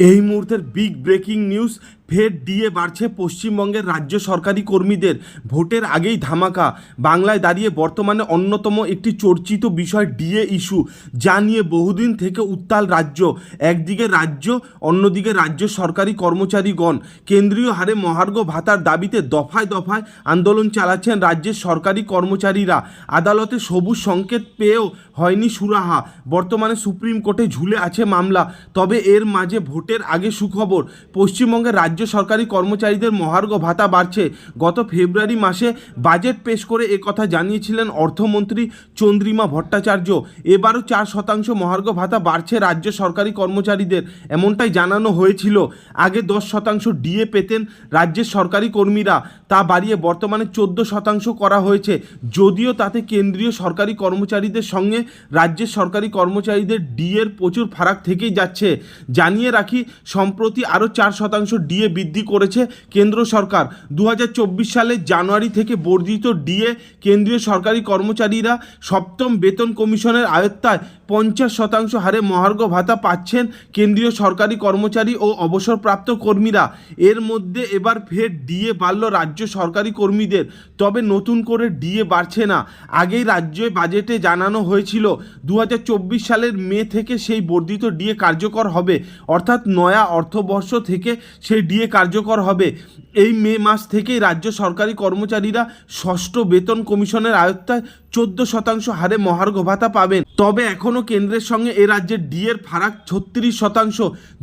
এই মুহূর্তের big breaking news ফের ডিএ বাড়ছে পশ্চিমবঙ্গের রাজ্য সরকারি কর্মীদের। ভোটের আগেই ধামাকা। বাংলায় দাঁড়িয়ে বর্তমানে অন্যতম একটি চর্চিত বিষয় ডিএ ইস্যু। যা নিয়ে বহুদিন থেকে উত্তাল রাজ্য। একদিকে রাজ্য, অন্যদিকে রাজ্য সরকারি কর্মচারীগণ। কেন্দ্রীয় হারে মহার্ঘ ভাতার দাবিতে দফায় দফায় আন্দোলন চালাচ্ছেন রাজ্যের সরকারি কর্মচারীরা। আদালতে সবুজ সংকেত পেয়েও হয়নি সুরাহা। বর্তমানে সুপ্রিম কোর্টে ঝুলে আছে মামলা। তবে এর মাঝে ভোটের আগে সুখবর। পশ্চিমবঙ্গের রাজ্য সরকারি কর্মচারীদের মহার্ঘ ভাতা বাড়ছে। গত ফেব্রুয়ারি মাসে বাজেট পেশ করে একথা জানিয়েছিলেন অর্থমন্ত্রী চন্দ্রিমা ভট্টাচার্য। এবারও চার শতাংশ মহার্ঘ ভাতা বাড়ছে রাজ্য সরকারি কর্মচারীদের, এমনটাই জানানো হয়েছিল। আগে দশ শতাংশ ডিএ পেতেন রাজ্যের সরকারি কর্মীরা, তা বাড়িয়ে বর্তমানে চোদ্দ শতাংশ করা হয়েছে। যদিও তাতে কেন্দ্রীয় সরকারি কর্মচারীদের সঙ্গে রাজ্যের সরকারি কর্মচারীদের ডিএর প্রচুর ফারাক থেকেই যাচ্ছে। জানিয়ে রাখি, সম্প্রতি আরও চার শতাংশ ডিএ বৃদ্ধি করেছে কেন্দ্র সরকার। দু সালের জানুয়ারি থেকে বর্ধিত ডিএ কেন্দ্রীয় সরকারি কর্মচারীরা সপ্তম বেতন কমিশনের আয়ত্তায় পঞ্চাশ শতাংশ হারে মহার্ঘ ভাতা পাচ্ছেন কেন্দ্রীয় সরকারি কর্মচারী ও অবসরপ্রাপ্ত কর্মীরা। এর মধ্যে এবার ফের ডিএ বাড়ল রাজ্য সরকারি কর্মীদের। তবে নতুন করে ডিএ বাড়ছে না। আগেই রাজ্য বাজেটে জানানো হয়েছিল দু হাজার চব্বিশ সালের মে থেকে সেই বর্ধিত ডিএ কার্যকর হবে। অর্থাৎ নয়া অর্থবর্ষ থেকে সেই ডিএ কার্যকর হবে। এই মে মাস থেকেই রাজ্য সরকারি কর্মচারীরা ষষ্ঠ বেতন কমিশনের আয়ত্তায় চোদ্দ শতাংশ হারে মহার্ঘ ভাতা পাবেন। তবে এখনও কেন্দ্রের সঙ্গে এ রাজ্যের ডিএর ফারাক ছত্রিশ শতাংশ,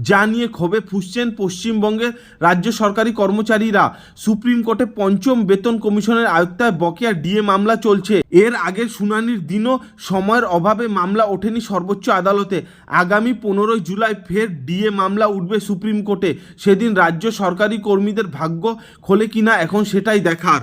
যা নিয়ে ক্ষোভে ফুসছেন পশ্চিমবঙ্গের রাজ্য সরকারি কর্মচারীরা। সুপ্রিম কোর্টে পঞ্চম বেতন কমিশনের আয়ত্তায় বকেয়া ডিএ মামলা চলছে। এর আগের শুনানির দিনও সময়ের অভাবে মামলা ওঠেনি সর্বোচ্চ আদালতে। আগামী পনেরোই জুলাই ফের ডিএ মামলা উঠবে সুপ্রিম কোর্টে। সেদিন রাজ্য সরকারি কর্মীদের ভাগ্য খোলে কিনা এখন সেটাই দেখার।